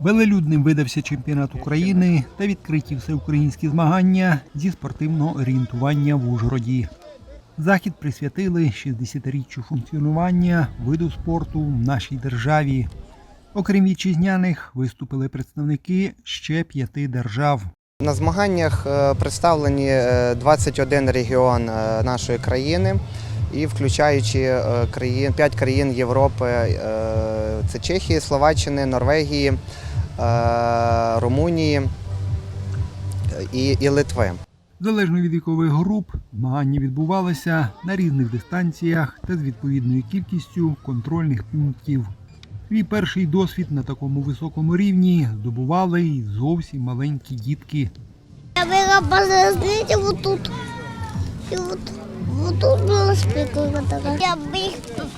Велелюдним видався чемпіонат України та відкриті всеукраїнські змагання зі спортивного орієнтування в Ужгороді. Захід присвятили 60-річчю функціонування виду спорту в нашій державі. Окрім вітчизняних, виступили представники ще п'яти держав. На змаганнях е, представлені е, 21 регіон е, нашої країни і включаючи е, країн, 5 країн Європи е, це Чехії, Словаччини, Норвегії, е, Румунії і, і Литви. Залежно від вікових груп, змагання відбувалися на різних дистанціях та з відповідною кількістю контрольних пунктів. Свій перший досвід на такому високому рівні здобували й зовсім маленькі дітки. Я была подразнить вот от, от тут спинка такая. Я бы их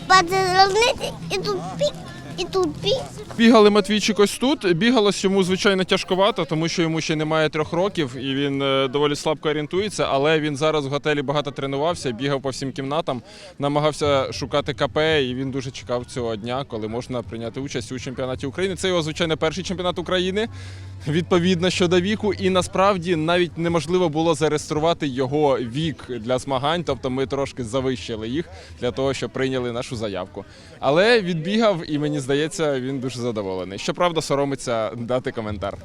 подразнить, и тут пик, и тут пик. Бігали Матвійчик ось тут. Бігалось йому звичайно тяжковато, тому що йому ще немає трьох років і він е, доволі слабко орієнтується. Але він зараз в готелі багато тренувався, бігав по всім кімнатам, намагався шукати КП, і він дуже чекав цього дня, коли можна прийняти участь у чемпіонаті України. Це його звичайно перший чемпіонат України. Відповідно щодо віку, і насправді навіть неможливо було зареєструвати його вік для змагань. Тобто ми трошки завищили їх для того, щоб прийняли нашу заявку. Але відбігав, і мені здається, він дуже задоволений. Щоправда, соромиться дати коментар.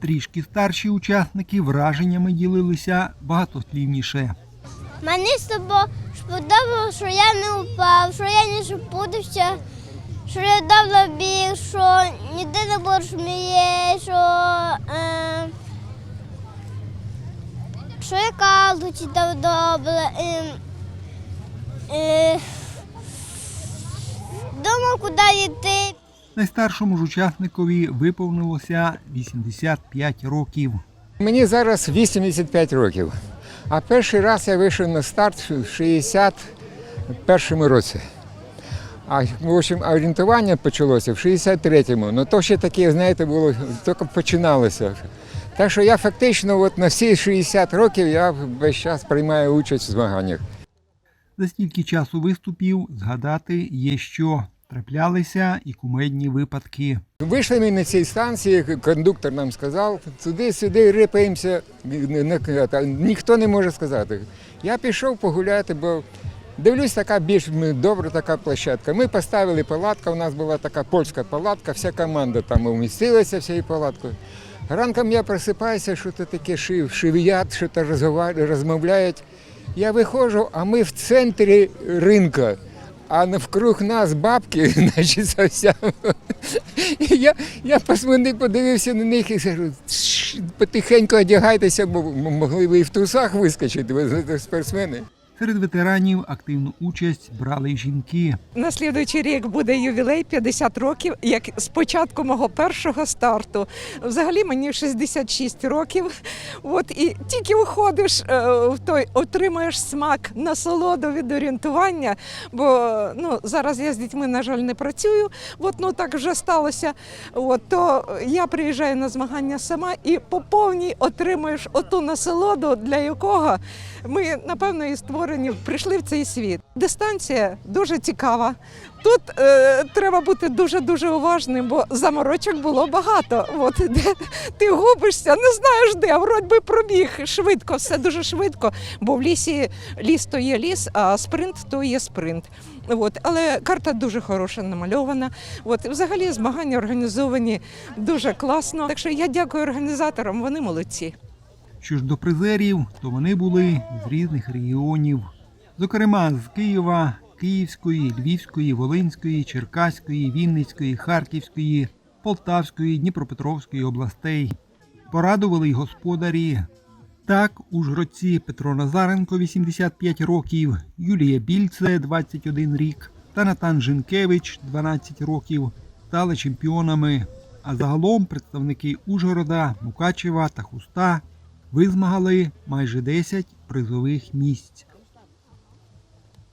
Трішки старші учасники враженнями ділилися багатослівніше. Мені з тобою сподобалося, що я не упав, що я не запутався, що я давно біг, що ніде не було шміє, що, е, що я калу читав добре. Е, думав, куди йти. Найстаршому ж учасникові виповнилося 85 років. Мені зараз 85 років. А перший раз я вийшов на старт в 61 році. А в общем, орієнтування почалося в 63-му. Ну то ще таке, знаєте, було, тільки починалося. Так що я фактично от на всі 60 років я весь час приймаю участь в змаганнях. За стільки часу виступів згадати є що. Траплялися і кумедні випадки. Вийшли ми на цій станції, кондуктор нам сказав, туди-сюди рипаємося, ніхто не може сказати. Я пішов погуляти, бо дивлюсь, така більш добра така площадка. Ми поставили палатку, у нас була така польська палатка, вся команда там вмістилася всією палаткою. Ранком я просипаюся, що то таке шив, шив'ят, що то розмовляють. Я виходжу, а ми в центрі ринка. А навкруг нас бабки, значить, совсем. Я, я посмени подивився на них і кажу, потихеньку одягайтеся, бо могли б і в трусах вискочити, ви спортсмени. Серед ветеранів активну участь брали й жінки. На слідуючий рік буде ювілей 50 років, як з початку мого першого старту. Взагалі мені 66 років. От і тільки виходиш е, в той, отримуєш смак насолоду від орієнтування. Бо ну зараз я з дітьми, на жаль, не працюю. От ну так вже сталося. От то я приїжджаю на змагання сама і по повній отримуєш оту насолоду, для якого ми напевно і створені, прийшли в цей світ. Дистанція дуже цікава. Тут е, треба бути дуже дуже уважним, бо заморочок було багато. От де ти губишся, не знаєш де, вроді би пробіг швидко, все дуже швидко. Бо в лісі ліс то є ліс, а спринт то є спринт. От, але карта дуже хороша намальована. От, взагалі змагання організовані дуже класно. Так що я дякую організаторам, вони молодці. Що ж до призерів, то вони були з різних регіонів. Зокрема, з Києва, Київської, Львівської, Волинської, Черкаської, Вінницької, Харківської, Полтавської, Дніпропетровської областей. Порадували й господарі. Так, ужгородці Петро Назаренко, 85 років, Юлія Більце, 21 рік, та Натан Жинкевич, 12 років, стали чемпіонами. А загалом представники Ужгорода, Мукачева та Хуста визмагали майже 10 призових місць.